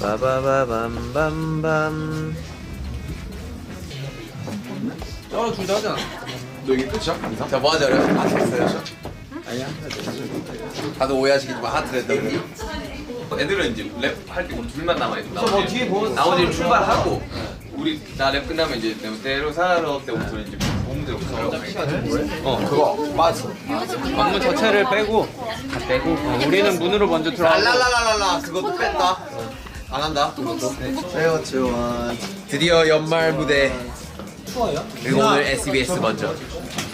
빠바바밤밤밤 둘다 하잖아. 너 이게 끝이야? 이상? 자, 뭐 하자, 그래? 하트 했어요? 아니야, 다들 오해하시겠지만 하트를 했다고. 애들은 이제 랩할때 우리 둘만 남아있어. 그래서 뭐 뒤에 보면 나머지 출발하고, 우리 나 랩 끝나면 이제 내 때로 살아 때부터 이제 본무대로 가요. 어, 그거 맞어. 방문 자체를 빼고, 다 빼고, 어, 우리는 문으로 먼저 들어가고. 랄랄랄랄라 그것도 뺐다. 안 한다. 그것도. 세워 지원. 드디어 연말 무대. 추워요? 그리고 오늘 SBS 먼저.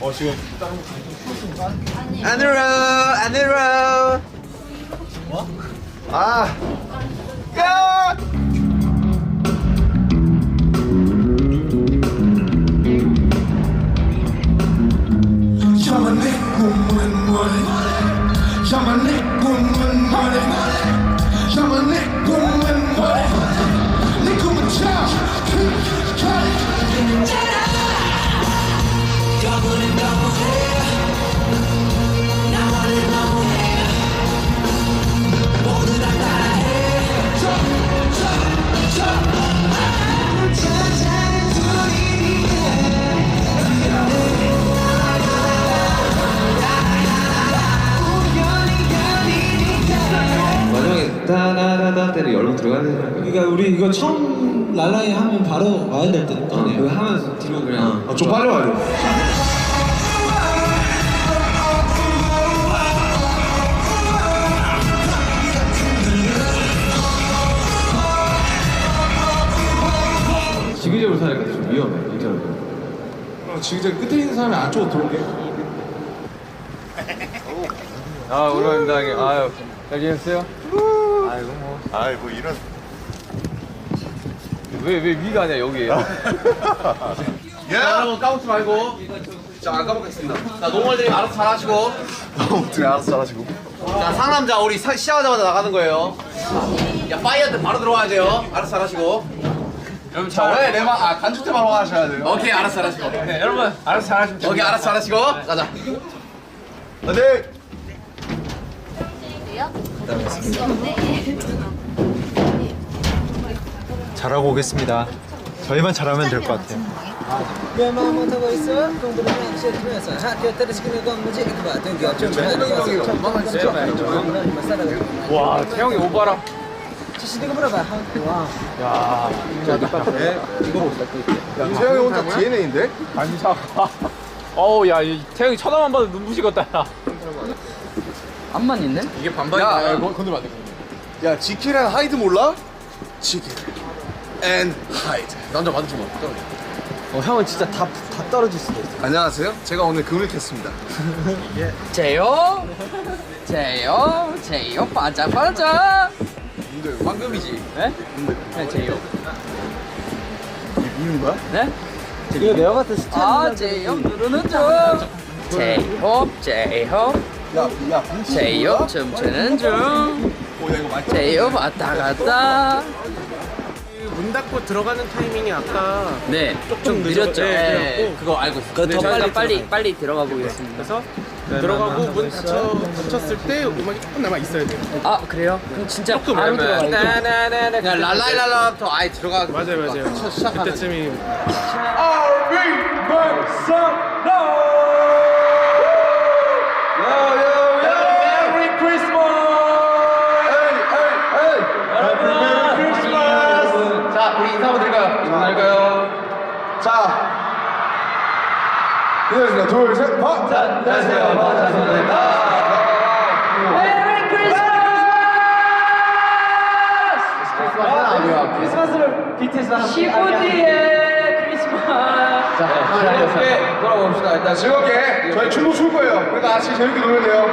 어 지금 안으로, 안으로. 아샤 그러니까 우리 이거 처음 랄라이 하면 바로 와야 될 때. 어, 그거 하면서 뒤로 그냥. 아, 좀 빨리 와야 돼. 지그재그로 사니까 좀 위험해, 진짜로. 어, 이제 끝에 있는 사람이 안쪽으로 들어오게. 아, 오랜만입니다. 아유, 잘 지냈어요? 아이고, 뭐. 아이 뭐 이런 왜, 왜 위가 아니야, 여기에요? 야 여러분 까먹지 말고. 자 안 까먹겠습니다. 자 노멀들이 알아서 잘하시고. 어떻게 알아서 잘하시고 자 상남자 우리 사- 시작하자마자 나가는 거예요. 야 파이어 때 바로 들어와야 돼요. 알아서 잘하시고. 여러분, 자왜 내만 아 간주 때 바로 하셔야 돼요. 오케이 알아서 잘하시고. 네, 여러분, 알아서 잘하시면 됩니다. 오케이 알아서 잘하시고. 가자. 네 잘하고 오겠습니다. 저희만 잘하면 될 것 같아요. 왜만 못하고 있어? 공부를 하시 들면서 학교 때려치기는 건 뭐지? 이거 봐. 등교 좀 와, 태영이 오바라. 시디가 물어봐. 와. 세영이 혼자 DNA인데? 반사가. 어우, 야, 이 태영이 쳐다만 봐도 눈부시겠다, 야. 암만 있네? 이게 반반이야. 야, 건 건드면 안 돼. 야 지킬 앤 하이드 몰라? 지킬 앤 하이드. 남자 맞은 뭐 어, 형은 진짜 다, 다 떨어질 수도 있어. 안녕하세요. 제가 오늘 금을 캤습니다. 제요 제요 제요 반짝 반짝 근데 황금이지. 네? 네 제요 이는 거야? 네? 이거 내가 봤을 때아 제요 누르는 중 제요 제요 야, 야. 제요 춤추는 중 오, 야 이거 맞지? 제요 왔다 갔다 문 닫고 들어가는 타이밍이 아까 네좀 느렸죠 네, 그거 알고 있어. 그더 저희가 빨리 빨리 들어가요. 빨리 들어가 보겠습니다 그래서 들어가고 문 닫혀, 닫혔을 때 음악이 조금 남아 있어야 돼요. 아 그래요? 그럼 진짜 바로 들어가요 나나나나. 야 랄라이랄라부터 아예 들어가. 맞아요, 맞아요. 그때쯤이 자, 우리 인사 한번 드릴까요? 인사드릴까요? 자. 인사드립니다. 둘, 셋, 파. 자, 안녕하세요. 반갑습니다. 크리스마스를 BTS 15 뒤에 크리스마스 즐겁게 돌아봅시다. 일단 즐겁게 저희 춤도 출 거예요. 그러니까 같이 재밌게 놀면 돼요.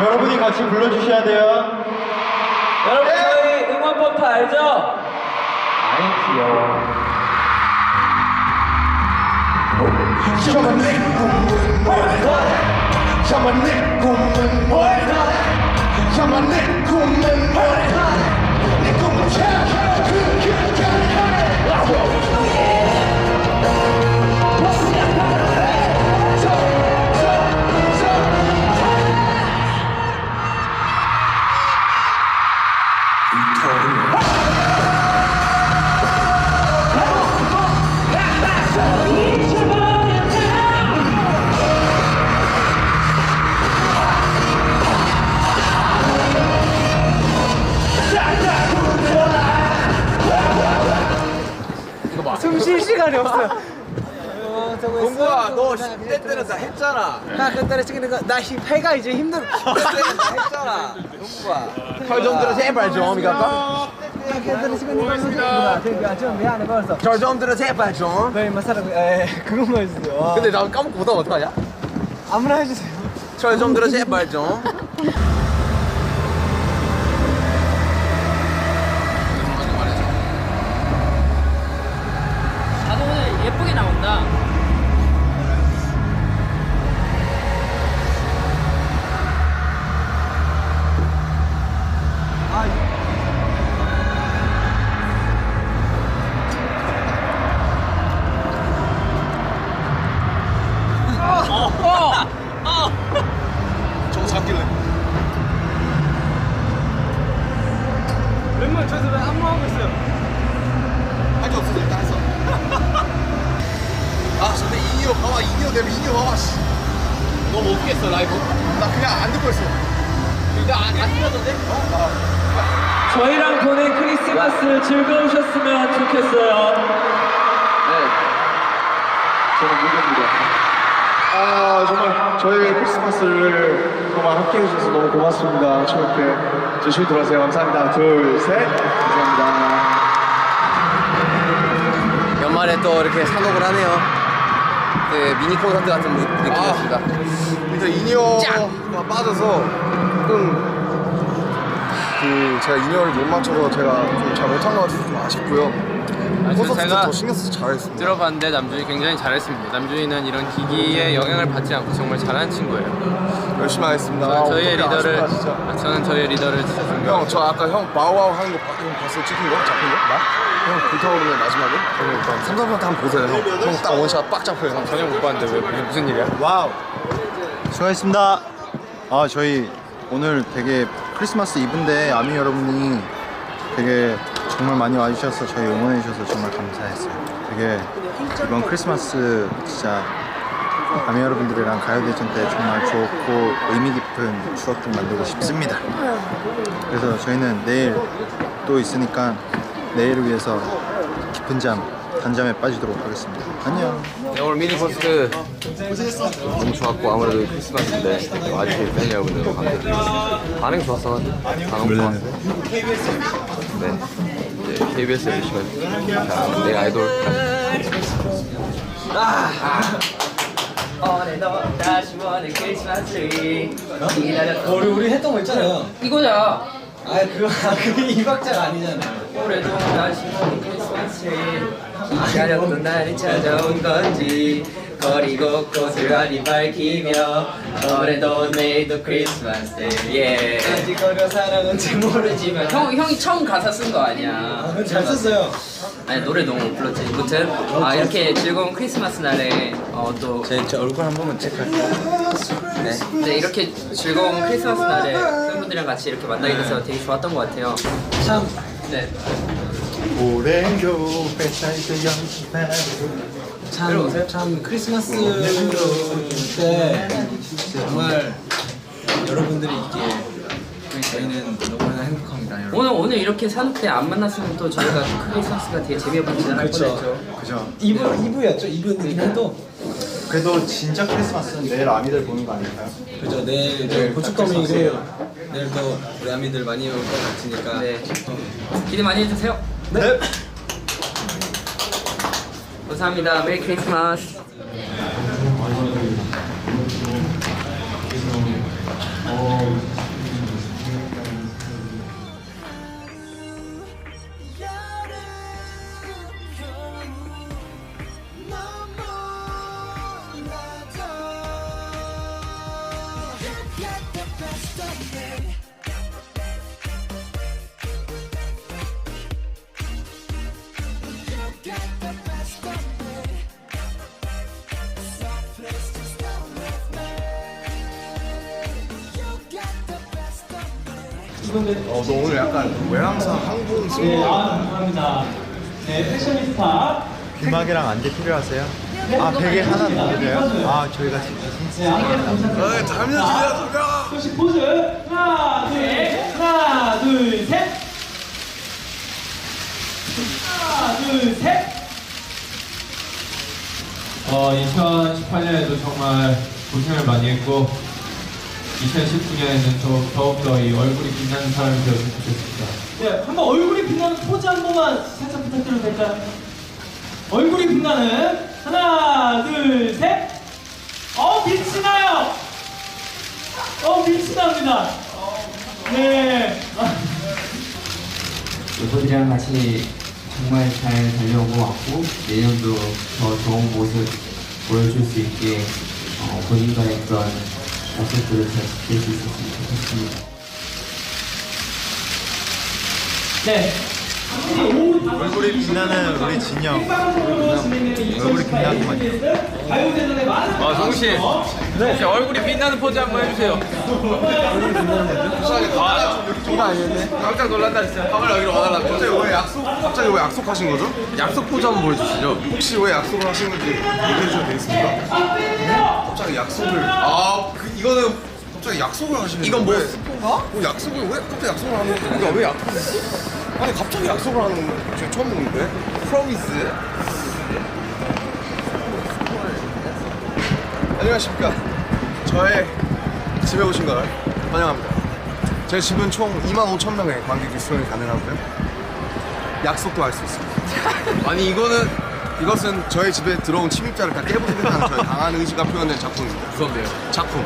여러분이 같이 불러주셔야 돼요. 여러분 저희 응원법 다 알죠? 샤만의 꿈은 뭐래 샤만의 꿈 너 10대 때는 다 했잖아 하트 따라 찍는 거나 배가 이제 힘들어. 10대 때는 다 했잖아 동구야 털좀 들어 제발 좀 이거 따라 찍는 거 이거야. 되게 좀 미안해 벌써. 털좀 들어 제발 좀 저희 마사라 에 그것만 해주세요. 근데 나 까먹고 못하면 어떡하냐? 아무나 해주세요. 털좀 들어 제발 좀 나도 오늘 예쁘게 나온다. 저희랑 보낸 크리스마스 즐거우셨으면 좋겠어요. 아 정말 저희 크리스마스를 정말 함께 해 주셔서 너무 고맙습니다. 저렇게 조심히 돌아가세요. 감사합니다. 둘, 셋. 감사합니다. 연말에 또 이렇게 산옥을 하네요 네, 미니 콘서트 같은 느- 느낌이었습니다 일단 이니어가 빠져서 조금 그 제가 이니어를 못 맞춰서 제가 좀 잘 못한 것 같아서 좀 아쉽고요. 콘서트 제가 더 신경 써서 잘했습니다. 들어봤는데 남준이 굉장히 잘했습니다. 남준이는 이런 기기의 영향을 받지 않고 정말 잘하는 친구예요. 열심히 하겠습니다. 저희의 어떡해, 리더를 아쉽다, 진짜. 저는 저희의 리더를 진짜. 형, 저 아까 형 바우와우 하는 거형 봤어요? 찍힌 거? 잡힌 거? 나? 형 불타오르는 마지막에? 봤는데. 삼성한테 한번 보세요, 형. 형딱 원샷 빡 잡혀요. 형. 전혀 못 봤는데 왜 무슨, 무슨 일이야? 와우. 수고하셨습니다. 아 저희 오늘 되게 크리스마스 이브인데 아미 여러분이 되게 정말 많이 와주셔서 저희 응원해 주셔서 정말 감사했어요. 되게 이번 크리스마스 진짜 아미 여러분들이랑 가요대전 때 정말 좋고 의미 깊은 추억들 만들고 싶습니다. 그래서 저희는 내일 또 있으니까 내일을 위해서 깊은 잠 단잠에 빠지도록 하겠습니다. 안녕. 네, 오늘 미니 콘서트 너무 좋았고 아무래도 크리스마스인데 와주신 팬 여러분들 감사드립니다 반응 좋았어가지고 반응 좋았어 네 이제 KBS 보시면 자, 내 아이돌 오늘도 다시 오는 크리스마스를 기다렸던 우리 우리 했던 거 있잖아요. 이거자. 아 그거 아, 그게 이 박자가 아니잖아요. 올해도 다시 오는 크리스마스를 기다렸던 날이 찾아온 건지 거리 곳곳을 환히 밝히며 올해도 내일도 크리스마스 예 아직 거려 사랑은지 모르지만. 형, 형이 처음 가사 쓴 거 아니야 아, 잘 썼어요. 아니 노래 너무 불렀지 아무튼 아, 이렇게 즐거운 크리스마스 날에 어, 또 제, 제 얼굴 한 번만 체크할게요. 네. 네, 이렇게 즐거운 크리스마스 날에 팬분들이랑 같이 이렇게 만나게 돼서 되게 좋았던 것 같아요 참 네. 오랜 교회사에서 연습하고 참, 참 크리스마스 때 정말 여러분들이 있기에 저희는 너무나 행복합니다. 여러분. 오늘 오늘 이렇게 산업 때 안 만났으면 또 저희가 크리스마스가 되게 재미없게 지나갈 뻔했죠 그죠. 2부 2부였죠. 2부이긴 해도 그래도 진짜 크리스마스는 내일 아미들 보는 거 아닐까요? 그죠. 내일 네, 고춧가미고 내일도 우리 아미들 많이 올 것 같으니까. 네. 기대 많이 해주세요 네. 감사합니다. 메리 크리스마스 어, 너 오늘 약간 외항사 항공 승무 귀마개랑 안대 필요하세요? 아 베개 하나 더 드려요? 아 저희가 진짜 아, 담요. 주세요, 담요! 혹시 포즈. 하나 둘 하나 둘 셋. 하나 둘 셋. 어, 2018년에도 정말 고생을 많이 했고 2019년에는 더, 더욱더 이 얼굴이 빛나는 사람이 되었으면 좋겠습니다. 네, 한번 얼굴이 빛나는 포즈 한 번만 살짝 부탁드려도 될까요? 얼굴이 빛나는 하나, 둘, 셋. 어, 빛이 나요. 어, 빛이 납니다. 네. 멤버들이랑 같이 정말 잘 달려오고 왔고 내년도 더 좋은 모습 보여줄 수 있게 어, 본인과의 그런 모습들을 잘 지킬 수 있었으면 좋겠습니다. 네. 얼굴이 빛나는 우리 진영 얼굴이 빛나구만요 아, 정신. 네. 얼굴이 빛나는 포즈 한번 해주세요. 이거 아니었네. 깜짝 놀란다 진짜. 카메라 여기로 와달라고. 갑자기 왜 약속? 갑자기 왜 약속하신 거죠? 약속 포즈 한번 보여주시죠. 혹시 왜 약속을 하신 건지 얘기해 주셔도 되겠습니까? 갑자기 약속을 아 그, 이거는 갑자기 약속을 하시는 이건 뭐 왜- 스폰가? 뭐 약속을 왜 갑자기 약속을 하는 거야? 그러니까 왜 약속을 아니 갑자기 약속을 하는 건 제가 처음 보는데? 프로미스. 안녕하십니까. 저의 집에 오신 걸 환영합니다. 제 집은 총 2만 5천 명의 관객이 수용이 가능하고요. 약속도 할 수 있습니다. 아니 이거는 이것은 저의 집에 들어온 침입자를 다 깨부수겠다는 저의 강한 의지가 표현된 작품입니다. 무섭네요. 작품.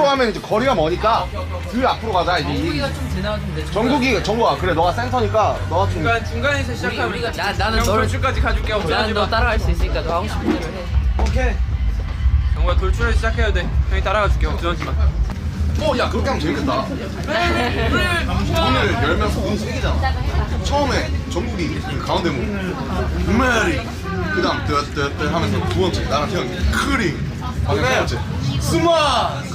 프로 하면 이제 거리가 머니까 그 앞으로 가자. 이제 정국이가 좀 지나왔는데. 정국이 정국아 그래 너가 센터니까 너가 좀. 중간 중간에서 시작하면 우리가 나- 나는 너를- 돌출까지 가줄게. 나는 너 마. 따라갈 수 있으니까 너 하고 싶은 대로 해. 오케이. 정말 돌출을 시작해야 돼. 형이 따라가 줄게. 걱정하지 마. 어, 야 그렇게 하면 재밌겠다. 문을 열면 소금 세 개잖아. 처음에 정국이 그 가운데 문. 메리. 그 다음 뜨뜨뜨 하면서 두 번째 나랑 태영이 크림. 아, 세 번째 스마. 깨고.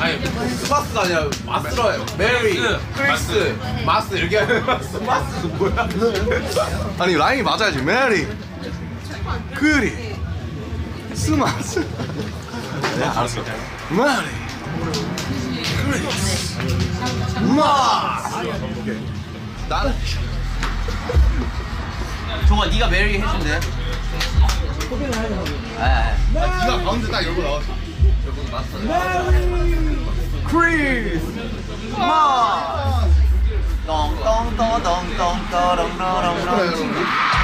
아니 스마스가 아니라 마스러예요. 메리, 크리스, 마스 이렇게 하면 마스 마스 뭐야? 아니 라인이 맞아야지. 메리, 크리, 스마스. 네 알았어. 메리, 크리스, 마스. 나는 종아 네가 메리 해준대. 아, 네가 가운데 딱 열고 나왔어. 크리스, 마스. 똥똥똥똥똥똥똥똥똥.